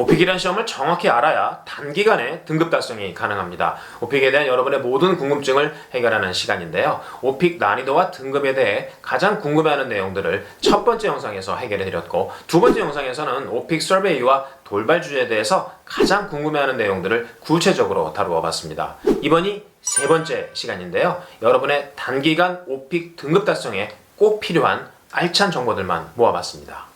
오픽이라는 시험을 정확히 알아야 단기간에 등급 달성이 가능합니다. 오픽에 대한 여러분의 모든 궁금증을 해결하는 시간인데요. 오픽 난이도와 등급에 대해 가장 궁금해하는 내용들을 첫 번째 영상에서 해결해 드렸고 두 번째 영상에서는 오픽 서베이와 돌발 주제에 대해서 가장 궁금해하는 내용들을 구체적으로 다루어 봤습니다. 이번이 세 번째 시간인데요. 여러분의 단기간 오픽 등급 달성에 꼭 필요한 알찬 정보들만 모아봤습니다.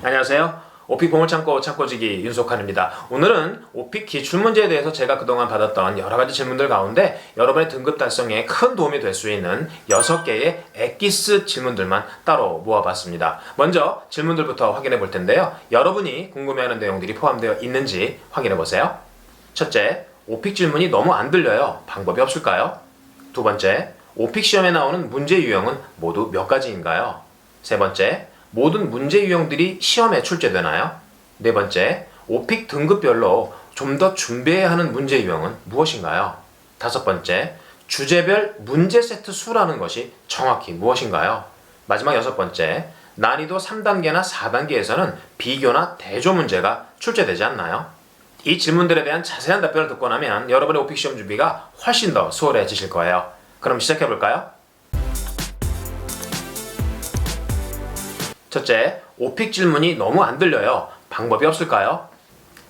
안녕하세요. 오픽 보물창고 창고지기 윤석환입니다. 오늘은 오픽 기출문제에 대해서 제가 그동안 받았던 여러 가지 질문들 가운데 여러분의 등급 달성에 큰 도움이 될 수 있는 6개의 엑기스 질문들만 따로 모아봤습니다. 먼저 질문들부터 확인해 볼 텐데요. 여러분이 궁금해하는 내용들이 포함되어 있는지 확인해 보세요. 첫째, 오픽 질문이 너무 안 들려요. 방법이 없을까요? 두 번째, 오픽 시험에 나오는 문제 유형은 모두 몇 가지인가요? 세 번째, 모든 문제 유형들이 시험에 출제되나요? 네 번째, 오픽 등급별로 좀 더 준비해야 하는 문제 유형은 무엇인가요? 다섯 번째, 주제별 문제 세트 수라는 것이 정확히 무엇인가요? 마지막 여섯 번째, 난이도 3단계나 4단계에서는 비교나 대조 문제가 출제되지 않나요? 이 질문들에 대한 자세한 답변을 듣고 나면 여러분의 오픽 시험 준비가 훨씬 더 수월해지실 거예요. 그럼 시작해 볼까요? 첫째, 오픽 질문이 너무 안 들려요. 방법이 없을까요?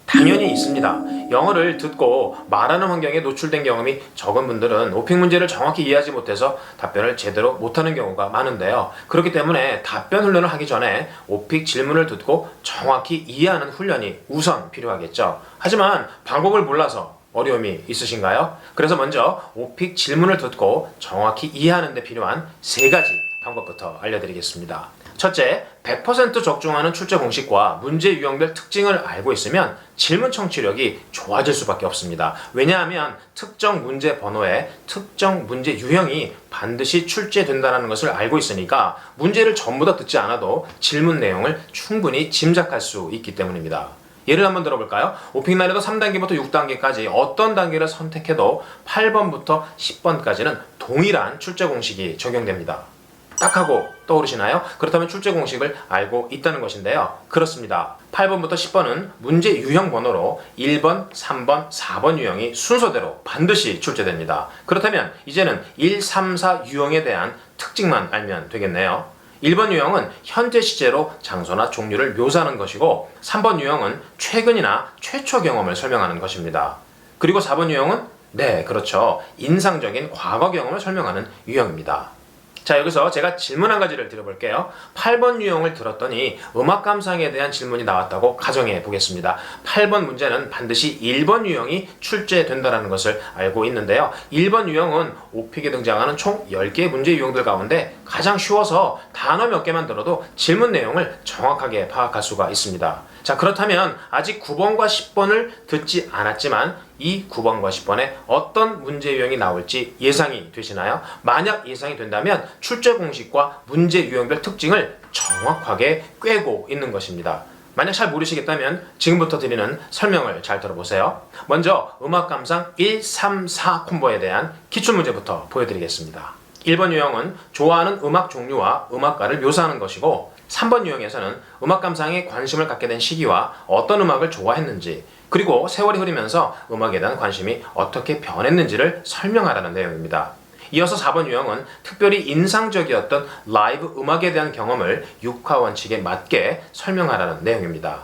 당연히 있습니다. 영어를 듣고 말하는 환경에 노출된 경험이 적은 분들은 오픽 문제를 정확히 이해하지 못해서 답변을 제대로 못하는 경우가 많은데요. 그렇기 때문에 답변 훈련을 하기 전에 오픽 질문을 듣고 정확히 이해하는 훈련이 우선 필요하겠죠. 하지만 방법을 몰라서 어려움이 있으신가요? 그래서 먼저 오픽 질문을 듣고 정확히 이해하는 데 필요한 세 가지 방법부터 알려드리겠습니다. 첫째, 100% 적중하는 출제 공식과 문제 유형별 특징을 알고 있으면 질문 청취력이 좋아질 수밖에 없습니다. 왜냐하면 특정 문제 번호에 특정 문제 유형이 반드시 출제된다는 것을 알고 있으니까 문제를 전부 다 듣지 않아도 질문 내용을 충분히 짐작할 수 있기 때문입니다. 예를 한번 들어볼까요? 오픽 난이도 3단계부터 6단계까지 어떤 단계를 선택해도 8번부터 10번까지는 동일한 출제 공식이 적용됩니다. 딱 하고 떠오르시나요? 그렇다면 출제 공식을 알고 있다는 것인데요. 그렇습니다. 8번부터 10번은 문제 유형 번호로 1번, 3번, 4번 유형이 순서대로 반드시 출제됩니다. 그렇다면 이제는 1, 3, 4 유형에 대한 특징만 알면 되겠네요. 1번 유형은 현재 시제로 장소나 종류를 묘사하는 것이고 3번 유형은 최근이나 최초 경험을 설명하는 것입니다. 그리고 4번 유형은 네, 그렇죠. 인상적인 과거 경험을 설명하는 유형입니다. 자, 여기서 제가 질문 한 가지를 드려볼게요. 8번 유형을 들었더니 음악 감상에 대한 질문이 나왔다고 가정해 보겠습니다. 8번 문제는 반드시 1번 유형이 출제된다는 것을 알고 있는데요. 1번 유형은 오픽에 등장하는 총 10개의 문제 유형들 가운데 가장 쉬워서 단어 몇 개만 들어도 질문 내용을 정확하게 파악할 수가 있습니다. 자, 그렇다면 아직 9번과 10번을 듣지 않았지만 이 9번과 10번에 어떤 문제 유형이 나올지 예상이 되시나요? 만약 예상이 된다면 출제 공식과 문제 유형별 특징을 정확하게 꿰고 있는 것입니다. 만약 잘 모르시겠다면 지금부터 드리는 설명을 잘 들어보세요. 먼저 음악 감상 1, 3, 4 콤보에 대한 기출 문제부터 보여드리겠습니다. 1번 유형은 좋아하는 음악 종류와 음악가를 묘사하는 것이고 3번 유형에서는 음악 감상에 관심을 갖게 된 시기와 어떤 음악을 좋아했는지 그리고 세월이 흐르면서 음악에 대한 관심이 어떻게 변했는지를 설명하라는 내용입니다. 이어서 4번 유형은 특별히 인상적이었던 라이브 음악에 대한 경험을 육하 원칙에 맞게 설명하라는 내용입니다.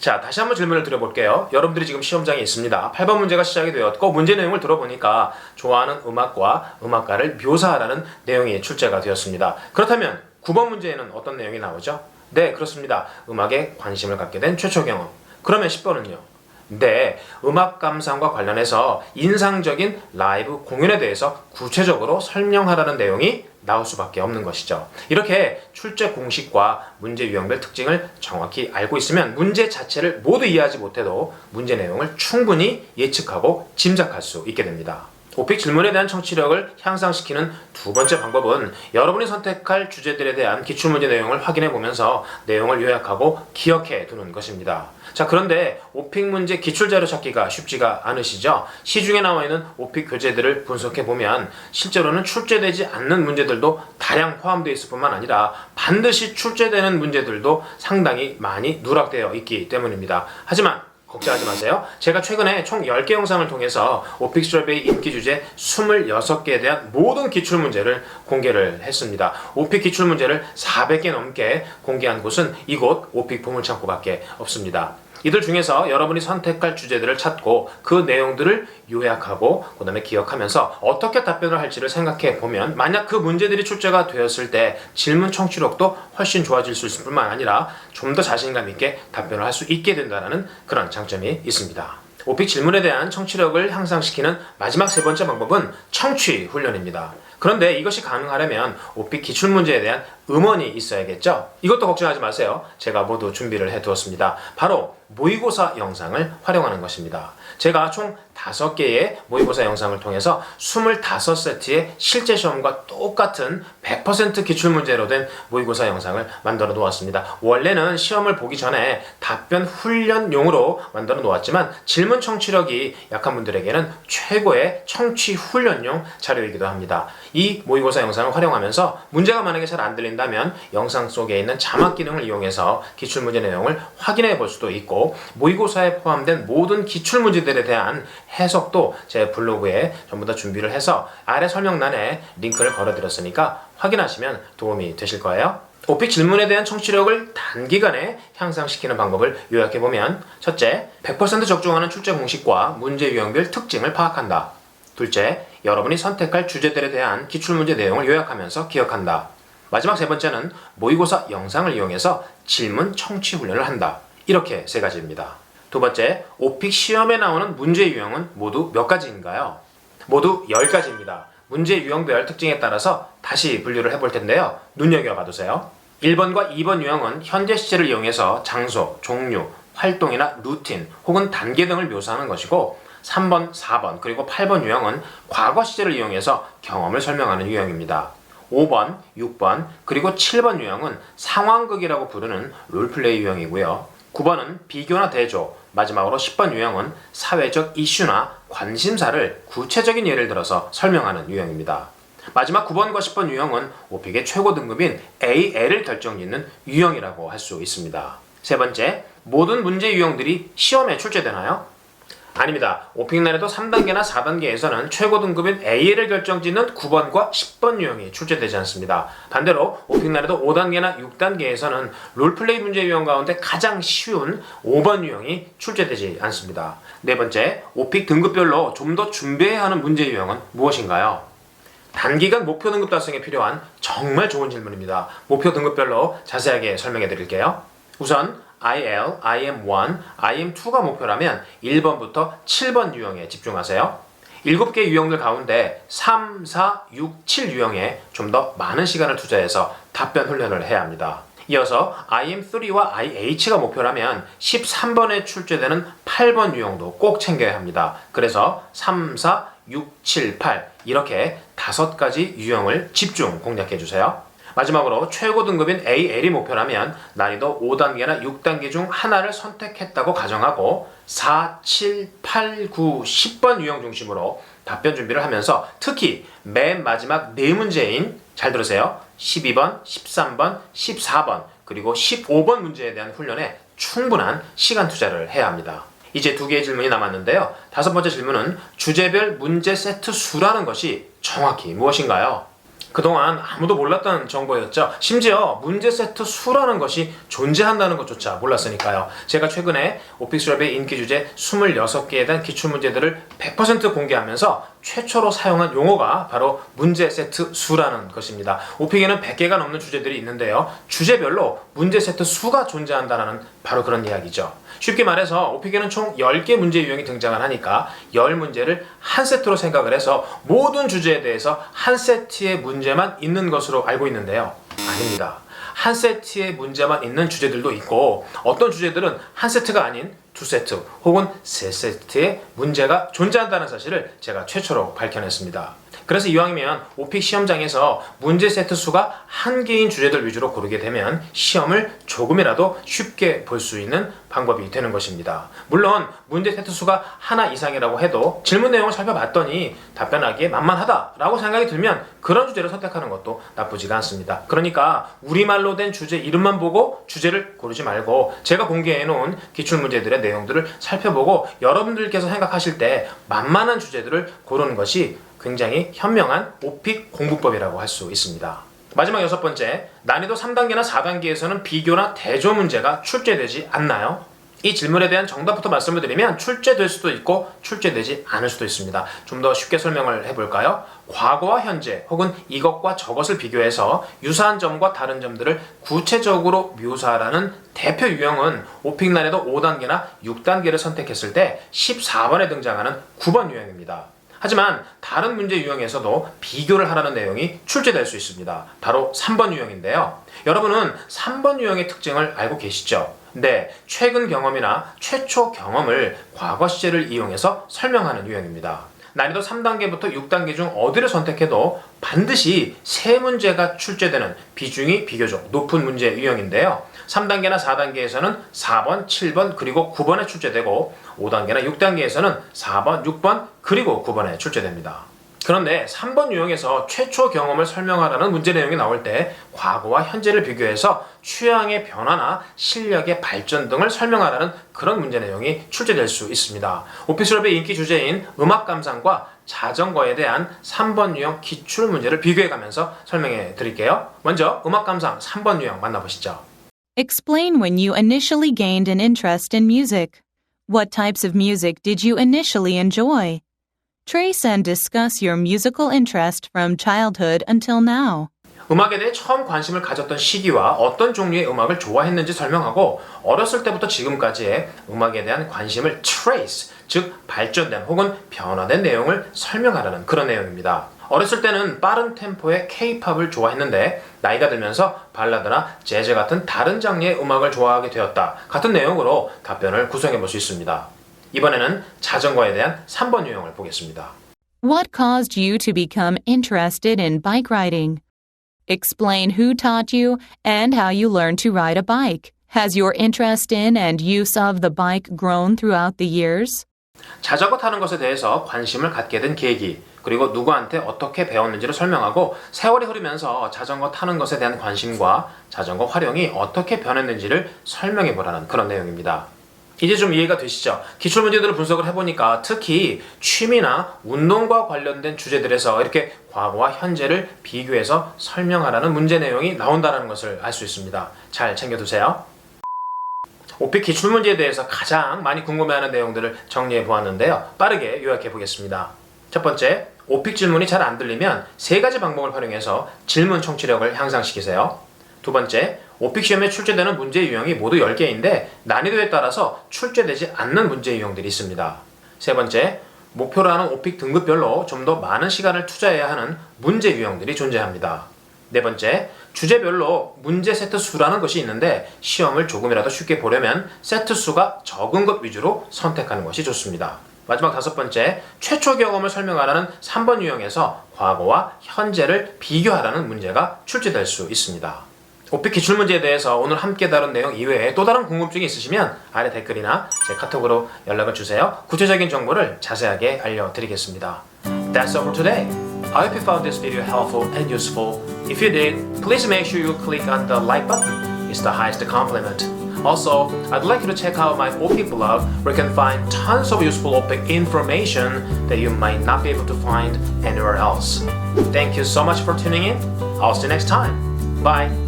자, 다시 한번 질문을 드려볼게요. 여러분들이 지금 시험장에 있습니다. 8번 문제가 시작이 되었고, 문제 내용을 들어보니까 좋아하는 음악과 음악가를 묘사하라는 내용이 출제가 되었습니다. 그렇다면 9번 문제에는 어떤 내용이 나오죠? 네, 그렇습니다. 음악에 관심을 갖게 된 최초 경험. 그러면 10번은요? 네, 음악 감상과 관련해서 인상적인 라이브 공연에 대해서 구체적으로 설명하라는 내용이 나올 수밖에 없는 것이죠. 이렇게 출제 공식과 문제 유형별 특징을 정확히 알고 있으면 문제 자체를 모두 이해하지 못해도 문제 내용을 충분히 예측하고 짐작할 수 있게 됩니다. 오픽 질문에 대한 청취력을 향상시키는 두 번째 방법은 여러분이 선택할 주제들에 대한 기출문제 내용을 확인해 보면서 내용을 요약하고 기억해 두는 것입니다. 자, 그런데 오픽 문제 기출 자료 찾기가 쉽지가 않으시죠? 시중에 나와 있는 오픽 교재들을 분석해 보면 실제로는 출제되지 않는 문제들도 다량 포함되어 있을 뿐만 아니라 반드시 출제되는 문제들도 상당히 많이 누락되어 있기 때문입니다. 하지만 걱정하지 마세요. 제가 최근에 총 10개 영상을 통해서 오픽 서베이 인기 주제 26개에 대한 모든 기출 문제를 공개를 했습니다. 오픽 기출 문제를 400개 넘게 공개한 곳은 이곳 오픽 보물창고밖에 없습니다. 이들 중에서 여러분이 선택할 주제들을 찾고 그 내용들을 요약하고 그 다음에 기억하면서 어떻게 답변을 할지를 생각해 보면 만약 그 문제들이 출제가 되었을 때 질문 청취력도 훨씬 좋아질 수 있을 뿐만 아니라 좀 더 자신감 있게 답변을 할 수 있게 된다는 그런 장점이 있습니다. 오픽 질문에 대한 청취력을 향상시키는 마지막 세 번째 방법은 청취 훈련입니다. 그런데 이것이 가능하려면 오픽 기출 문제에 대한 음원이 있어야겠죠? 이것도 걱정하지 마세요. 제가 모두 준비를 해 두었습니다. 바로 모의고사 영상을 활용하는 것입니다. 제가 총 5개의 모의고사 영상을 통해서 25세트의 실제 시험과 똑같은 100% 기출문제로 된 모의고사 영상을 만들어 놓았습니다. 원래는 시험을 보기 전에 답변 훈련용으로 만들어 놓았지만 질문 청취력이 약한 분들에게는 최고의 청취 훈련용 자료이기도 합니다. 이 모의고사 영상을 활용하면서 문제가 만약에 잘 안 들린 다면 영상 속에 있는 자막 기능을 이용해서 기출문제 내용을 확인해 볼 수도 있고 모의고사에 포함된 모든 기출문제들에 대한 해석도 제 블로그에 전부 다 준비를 해서 아래 설명란에 링크를 걸어드렸으니까 확인하시면 도움이 되실 거예요. 오픽 질문에 대한 청취력을 단기간에 향상시키는 방법을 요약해보면 첫째, 100% 적중하는 출제 공식과 문제 유형별 특징을 파악한다. 둘째, 여러분이 선택할 주제들에 대한 기출문제 내용을 요약하면서 기억한다. 마지막 세 번째는 모의고사 영상을 이용해서 질문 청취 훈련을 한다. 이렇게 세 가지입니다. 두 번째, 오픽 시험에 나오는 문제 유형은 모두 몇 가지인가요? 모두 10가지입니다. 문제 유형별 특징에 따라서 다시 분류를 해볼 텐데요. 눈여겨봐 두세요. 1번과 2번 유형은 현재 시제를 이용해서 장소, 종류, 활동이나 루틴 혹은 단계 등을 묘사하는 것이고 3번, 4번, 그리고 8번 유형은 과거 시제를 이용해서 경험을 설명하는 유형입니다. 5번, 6번, 그리고 7번 유형은 상황극이라고 부르는 롤플레이 유형이고요. 9번은 비교나 대조, 마지막으로 10번 유형은 사회적 이슈나 관심사를 구체적인 예를 들어서 설명하는 유형입니다. 마지막 9번과 10번 유형은 오픽의 최고 등급인 AL을 결정짓는 유형이라고 할 수 있습니다. 세 번째, 모든 문제 유형들이 시험에 출제되나요? 아닙니다. 오픽날에도 3단계나 4단계에서는 최고 등급인 AL을 결정짓는 9번과 10번 유형이 출제되지 않습니다. 반대로 오픽날에도 5단계나 6단계에서는 롤플레이 문제 유형 가운데 가장 쉬운 5번 유형이 출제되지 않습니다. 네 번째, 오픽 등급별로 좀 더 준비해야 하는 문제 유형은 무엇인가요? 단기간 목표 등급 달성에 필요한 정말 좋은 질문입니다. 목표 등급별로 자세하게 설명해 드릴게요. 우선 IL, IM1, IM2가 목표라면 1번부터 7번 유형에 집중하세요. 7개 유형들 가운데 3, 4, 6, 7 유형에 좀 더 많은 시간을 투자해서 답변 훈련을 해야 합니다. 이어서 IM3와 IH가 목표라면 13번에 출제되는 8번 유형도 꼭 챙겨야 합니다. 그래서 3, 4, 6, 7, 8 이렇게 다섯 가지 유형을 집중 공략해 주세요. 마지막으로 최고 등급인 AL이 목표라면 난이도 5단계나 6단계 중 하나를 선택했다고 가정하고 4, 7, 8, 9, 10번 유형 중심으로 답변 준비를 하면서 특히 맨 마지막 네 문제인 잘 들으세요. 12번, 13번, 14번 그리고 15번 문제에 대한 훈련에 충분한 시간 투자를 해야 합니다. 이제 두 개의 질문이 남았는데요. 다섯 번째 질문은 주제별 문제 세트 수라는 것이 정확히 무엇인가요? 그동안 아무도 몰랐던 정보였죠. 심지어 문제 세트 수라는 것이 존재한다는 것조차 몰랐으니까요. 제가 최근에 오픽스랩의 인기 주제 26개에 대한 기출문제들을 100% 공개하면서 최초로 사용한 용어가 바로 문제 세트 수라는 것입니다. 오픽에는 100개가 넘는 주제들이 있는데요. 주제별로 문제 세트 수가 존재한다는 바로 그런 이야기죠. 쉽게 말해서 오픽에는 총 10개 문제 유형이 등장을 하니까 10문제를 한 세트로 생각을 해서 모든 주제에 대해서 한 세트의 문제만 있는 것으로 알고 있는데요. 아닙니다. 한 세트의 문제만 있는 주제들도 있고 어떤 주제들은 한 세트가 아닌 두두 세트 혹은 세 세트의 문제가 존재한다는 사실을 제가 최초로 밝혀냈습니다. 그래서 이왕이면 오픽 시험장에서 문제 세트 수가 한 개인 주제들 위주로 고르게 되면 시험을 조금이라도 쉽게 볼 수 있는 방법이 되는 것입니다. 물론 문제 세트 수가 하나 이상이라고 해도 질문 내용을 살펴봤더니 답변하기에 만만하다라고 생각이 들면 그런 주제를 선택하는 것도 나쁘지가 않습니다. 그러니까 우리말로 된 주제 이름만 보고 주제를 고르지 말고 제가 공개해 놓은 기출 문제들의 내용들을 살펴보고 여러분들께서 생각하실 때 만만한 주제들을 고르는 것이 굉장히 현명한 오픽 공부법이라고 할 수 있습니다. 마지막 여섯 번째, 난이도 3단계나 4단계에서는 비교나 대조 문제가 출제되지 않나요? 이 질문에 대한 정답부터 말씀을 드리면 출제될 수도 있고 출제되지 않을 수도 있습니다. 좀 더 쉽게 설명을 해볼까요? 과거와 현재 혹은 이것과 저것을 비교해서 유사한 점과 다른 점들을 구체적으로 묘사하라는 대표 유형은 오픽 난이도 5단계나 6단계를 선택했을 때 14번에 등장하는 9번 유형입니다. 하지만 다른 문제 유형에서도 비교를 하라는 내용이 출제될 수 있습니다. 바로 3번 유형인데요. 여러분은 3번 유형의 특징을 알고 계시죠? 네, 최근 경험이나 최초 경험을 과거 시제를 이용해서 설명하는 유형입니다. 난이도 3단계부터 6단계 중 어디를 선택해도 반드시 세 문제가 출제되는 비중이 비교적 높은 문제 유형인데요. 3단계나 4단계에서는 4번, 7번, 그리고 9번에 출제되고 5단계나 6단계에서는 4번, 6번, 그리고 9번에 출제됩니다. 그런데 3번 유형에서 최초 경험을 설명하라는 문제 내용이 나올 때 과거와 현재를 비교해서 취향의 변화나 실력의 발전 등을 설명하라는 그런 문제 내용이 출제될 수 있습니다. 오피스럽의 인기 주제인 음악 감상과 자전거에 대한 3번 유형 기출 문제를 비교해 가면서 설명해 드릴게요. 먼저 음악 감상 3번 유형 만나보시죠. Explain when you initially gained an interest in music. What types of music did you initially enjoy? Trace and discuss your musical interest from childhood until now. 음악에 대해 처음 관심을 가졌던 시기와 어떤 종류의 음악을 좋아했는지 설명하고 어렸을 때부터 지금까지의 음악에 대한 관심을 trace, 즉 발전된 혹은 변화된 내용을 설명하라는 그런 내용입니다. 어렸을 때는 빠른 템포의 K-팝을 좋아했는데 나이가 들면서 발라드나 재즈 같은 다른 장르의 음악을 좋아하게 되었다. 같은 내용으로 답변을 구성해 볼 수 있습니다. 이번에는 자전거에 대한 3번 유형을 보겠습니다. What caused you to become interested in bike riding? Explain who taught you and how you learned to ride a bike. Has your interest in and use of the bike grown throughout the years? 자전거 타는 것에 대해서 관심을 갖게 된 계기, 그리고 누구한테 어떻게 배웠는지를 설명하고 세월이 흐르면서 자전거 타는 것에 대한 관심과 자전거 활용이 어떻게 변했는지를 설명해 보라는 그런 내용입니다. 이제 좀 이해가 되시죠? 기출 문제들을 분석을 해보니까 특히 취미나 운동과 관련된 주제들에서 이렇게 과거와 현재를 비교해서 설명하라는 문제 내용이 나온다는 것을 알 수 있습니다. 잘 챙겨두세요. 오픽 기출 문제에 대해서 가장 많이 궁금해하는 내용들을 정리해 보았는데요. 빠르게 요약해 보겠습니다. 첫 번째, 오픽 질문이 잘 안 들리면 세 가지 방법을 활용해서 질문 청취력을 향상시키세요. 두 번째, 오픽 시험에 출제되는 문제 유형이 모두 10개인데 난이도에 따라서 출제되지 않는 문제 유형들이 있습니다. 세 번째, 목표로 하는 오픽 등급별로 좀 더 많은 시간을 투자해야 하는 문제 유형들이 존재합니다. 네 번째, 주제별로 문제 세트 수라는 것이 있는데 시험을 조금이라도 쉽게 보려면 세트 수가 적은 것 위주로 선택하는 것이 좋습니다. 마지막 다섯 번째, 최초 경험을 설명하라는 3번 유형에서 과거와 현재를 비교하라는 문제가 출제될 수 있습니다. 오픽 기출 문제에 대해서 오늘 함께 다룬 내용 이외에 또 다른 궁금증이 있으시면 아래 댓글이나 제 카톡으로 연락을 주세요. 구체적인 정보를 자세하게 알려드리겠습니다. That's all for today. I hope you found this video helpful and useful. If you did, please make sure you click on the like button. It's the highest compliment. Also, I'd like you to check out my OPIC blog where you can find tons of useful OPIC information that you might not be able to find anywhere else. Thank you so much for tuning in. I'll see you next time. Bye.